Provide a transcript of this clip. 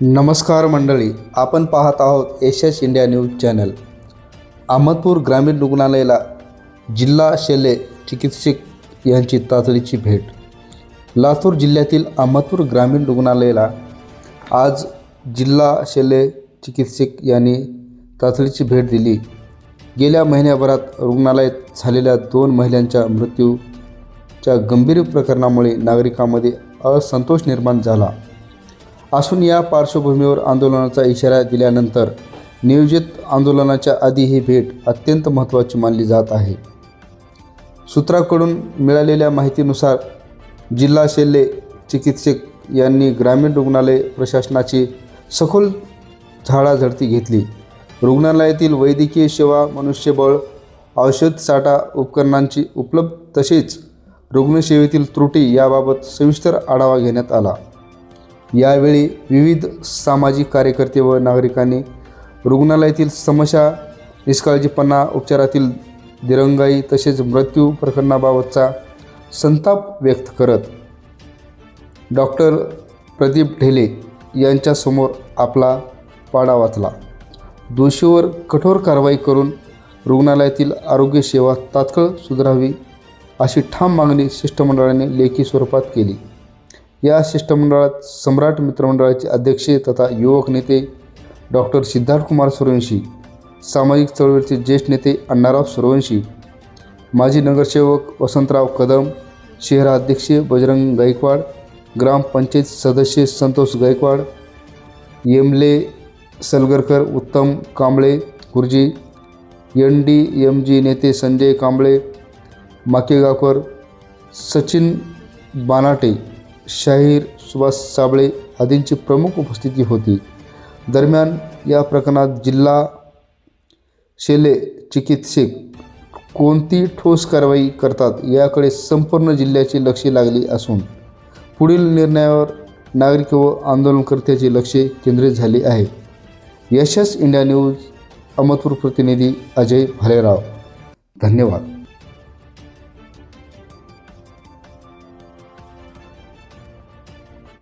नमस्कार मंडळी आपण पाहत आहोत एशियस इंडिया न्यूज चॅनल. अहमदपूर ग्रामीण रुग्णालयाला जिल्हा शल्य चिकित्सक यांची तातडीची भेट. लातूर जिल्ह्यातील अहमदपूर ग्रामीण रुग्णालयाला आज जिल्हा शल्य चिकित्सक यांनी तातडीची भेट दिली. गेल्या महिन्याभरात रुग्णालयात झालेल्या दोन महिलांच्या मृत्यूच्या गंभीर प्रकरणामुळे नागरिकांमध्ये असंतोष निर्माण झाला. असून या पार्श्वभूमीवर आंदोलनाचा इशारा दिल्यानंतर नियोजित आंदोलनाच्या आधी ही भेट अत्यंत महत्त्वाची मानली जात आहे. सूत्राकडून मिळालेल्या माहितीनुसार जिल्हा शल्य चिकित्सक यांनी ग्रामीण रुग्णालय प्रशासनाची सखोल झाडाझडती घेतली. रुग्णालयातील वैद्यकीय सेवा मनुष्यबळ औषध साठा उपकरणांची उपलब्ध तसेच रुग्णसेवेतील त्रुटी याबाबत सविस्तर आढावा घेण्यात आला. यावेळी विविध सामाजिक कार्यकर्ते व नागरिकांनी रुग्णालयातील समस्या निष्काळजीपणा उपचारातील दिरंगाई तसेच मृत्यू प्रकरणाबाबतचा संताप व्यक्त करत डॉक्टर प्रदीप ढेले यांच्यासमोर आपला पाडा वाचला. दोषीवर कठोर कारवाई करून रुग्णालयातील आरोग्य सेवा तात्काळ सुधारावी अशी ठाम मागणी शिष्टमंडळाने लेखी स्वरूपात केली. या शिष्टमंडळात सम्राट मित्रमंडळाचे अध्यक्ष तथा युवक नेते डॉक्टर सिद्धार्थकुमार सूर्यवंशी सामाजिक चळवळीचे ज्येष्ठ नेते अण्णाराव सूर्यवंशी माजी नगरसेवक वसंतराव कदम शहराध्यक्ष बजरंग गायकवाड ग्रामपंचायत सदस्य संतोष गायकवाड येमले सलगरकर उत्तम कांबळे गुरुजी एन डी एम जी नेते संजय कांबळे माकेगावकर सचिन बानाटे शाहीर सुभाष साबळे आदींची प्रमुख उपस्थिती होती. दरम्यान या प्रकरणात जिल्हा शेले चिकित्सक कोणती ठोस कारवाई करतात याकडे संपूर्ण जिल्ह्याचे लक्ष लागले असून पुढील निर्णयावर नागरिक व आंदोलनकर्त्याचे लक्ष केंद्रित झाले आहे. यशस इंडिया न्यूज अहमदपूर प्रतिनिधी अजय भालेराव. धन्यवाद.